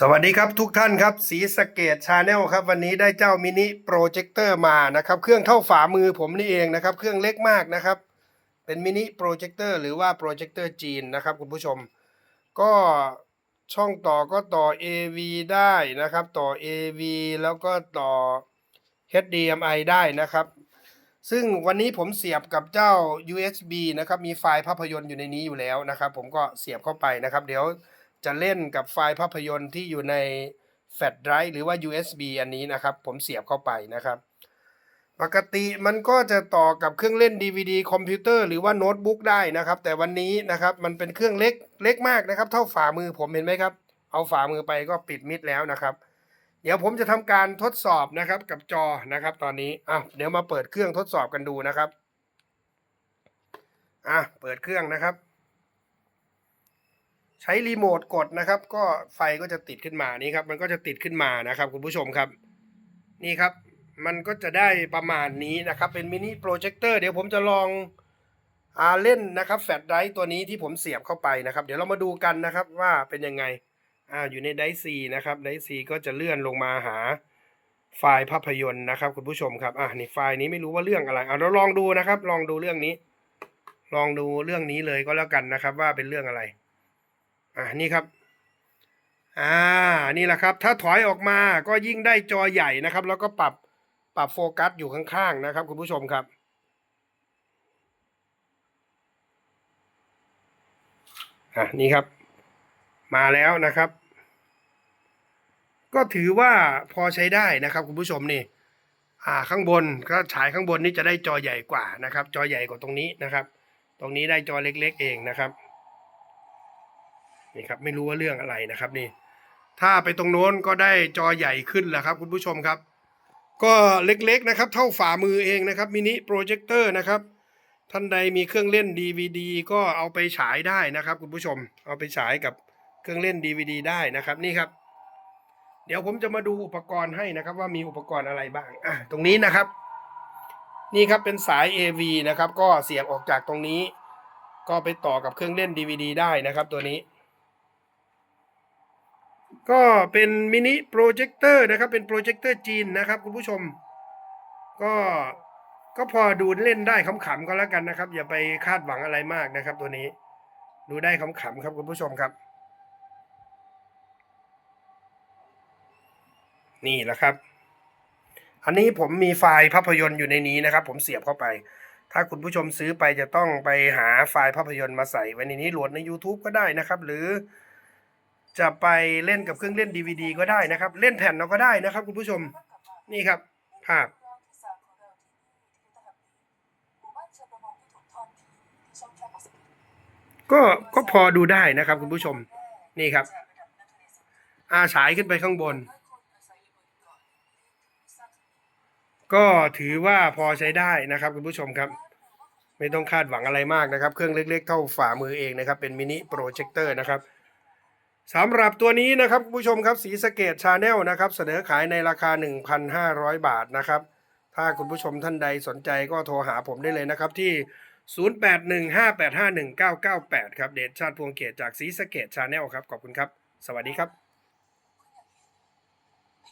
สวัสดีครับทุกท่านครับสีสเกตชาแนลครับวันนี้ได้เจ้ามินิโปรเจคเตอร์มานะครับ เครื่องเท่าฝ่ามือผมนี่เองนะครับ เครื่องเล็กมากนะครับ เป็นมินิโปรเจคเตอร์หรือว่าโปรเจคเตอร์จีนนะครับคุณผู้ชม ก็ช่องต่อก็ต่อ AV ได้นะครับ ต่อ AV แล้วก็ต่อ HDMI ได้นะครับ ซึ่งวันนี้ผมเสียบกับเจ้า USB นะครับ มีไฟล์ภาพยนตร์อยู่ในนี้อยู่แล้วนะครับ ผมก็เสียบเข้าไปนะครับ เดี๋ยว จะเล่นกับไฟล์ภาพยนตร์ที่อยู่ในแฟลชไดรฟ์หรือว่า USB อันนี้นะครับ ผมเสียบเข้าไปนะครับ ปกติมันก็จะต่อกับเครื่องเล่น DVD คอมพิวเตอร์หรือว่าโน้ตบุ๊กได้นะครับ แต่วันนี้นะครับมันเป็นเครื่องเล็กเล็กมากนะครับ เท่าฝ่ามือผมเห็นไหมครับ เอาฝ่ามือไปก็ปิดมิดแล้วนะครับ เดี๋ยวผมจะทำการทดสอบนะครับกับจอนะครับ ตอนนี้อะเดี๋ยวมาเปิดเครื่องทดสอบกันดูนะครับอะเปิดเครื่องนะครับ ใช้รีโมทกดนะครับ ก็ไฟก็จะติดขึ้นมานี่ครับ มันก็จะติดขึ้นมานะครับ คุณผู้ชมครับ นี่ครับ มันก็จะได้ประมาณนี้นะครับ เป็นมินิโปรเจคเตอร์เดี๋ยวผมจะลองอาเล่นนะครับแฟลชไดร์ตัวนี้ที่ผมเสียบเข้าไปนะครับ เดี๋ยวเรามาดูกันนะครับว่าเป็นยังไงอ่าอยู่ในไดซีนะครับไดซีก็จะเลื่อนลงมาหาไฟล์ภาพยนตร์นะครับ คุณผู้ชมครับอ่านี่ไฟล์นี้ไม่รู้ว่าเรื่องอะไรอ่าเราลองดูนะครับ ลองดูเรื่องนี้ ลองดูเรื่องนี้เลยก็แล้วกันนะครับ ว่าเป็นเรื่องอะไร อ่านี่ครับอ่านี่แหละครับ ถ้าถอยออกมาก็ยิ่งได้จอใหญ่นะครับ แล้วก็ปรับปรับโฟกัสอยู่ข้างๆนะครับ คุณผู้ชมครับอะนี่ครับ มาแล้วนะครับ ก็ถือว่าพอใช้ได้นะครับ คุณผู้ชมนี่ อ่าข้างบนก็ฉายข้างบนนี่จะได้จอใหญ่กว่านะครับ จอใหญ่กว่าตรงนี้นะครับ ตรงนี้ได้จอเล็ก ๆ เองนะครับ นี่ครับไม่รู้ว่าเรื่องอะไรนะครับนี่ ถ้าไปตรงโน้นก็ได้จอใหญ่ขึ้นแหละครับ คุณผู้ชมครับ ก็เล็กๆนะครับ เท่าฝ่ามือเองนะครับมินิโปรเจคเตอร์นะครับท่านใดมีเครื่องเล่น DVD ก็เอาไปฉายได้นะครับ คุณผู้ชม เอาไปฉายกับเครื่องเล่น DVD ได้นะครับนี่ครับ เดี๋ยวผมจะมาดูอุปกรณ์ให้นะครับ ว่ามีอุปกรณ์อะไรบ้างอะตรงนี้นะครับ นี่ครับเป็นสาย AV นะครับ ก็เสียบออกจากตรงนี้ ก็ไปต่อกับเครื่องเล่น DVD ได้นะครับ ตัวนี้ ก็เป็นมินิโปรเจคเตอร์นะครับ เป็นโปรเจคเตอร์จีนนะครับ คุณผู้ชม ก็ก็พอดูเล่นได้ขำๆก็แล้วกันนะครับ อย่าไปคาดหวังอะไรมากนะครับ ตัวนี้ ดูได้ขำๆครับคุณผู้ชมครับ นี่แหละครับ อันนี้ผมมีไฟล์ภาพยนตร์อยู่ในนี้นะครับ ผมเสียบเข้าไป ถ้าคุณผู้ชมซื้อไปจะต้องไปหาไฟล์ภาพยนตร์มาใส่ไว้ในนี้โหลดใน YouTube ก็ได้นะครับ หรือ จะไปเล่นกับเครื่องเล่น DVD ก็ได้นะครับ เล่นแผ่นเราก็ได้นะครับ คุณผู้ชมนี่ครับภาพก็ก็พอดูได้นะครับ คุณผู้ชมนี่ครับ อาฉายขึ้นไปข้างบน ก็ถือว่าพอใช้ได้นะครับ คุณผู้ชมครับ ไม่ต้องคาดหวังอะไรมากนะครับ เครื่องเล็ก ๆ เท่าฝ่ามือเองนะครับ เป็นมินิโปรเจคเตอร์นะครับ สำหรับตัวนี้นะครับคุณผู้ชมครับสีสเกตชาแนลนะครับ เสนอขายในราคา 1,500 บาทนะครับ ถ้าคุณผู้ชมท่านใดสนใจก็โทรหาผมได้เลยนะครับที่ 0815851998 ครับ เดชชาติพวงเกตจากสีสเกตชาแนลครับ ขอบคุณครับ สวัสดีครับ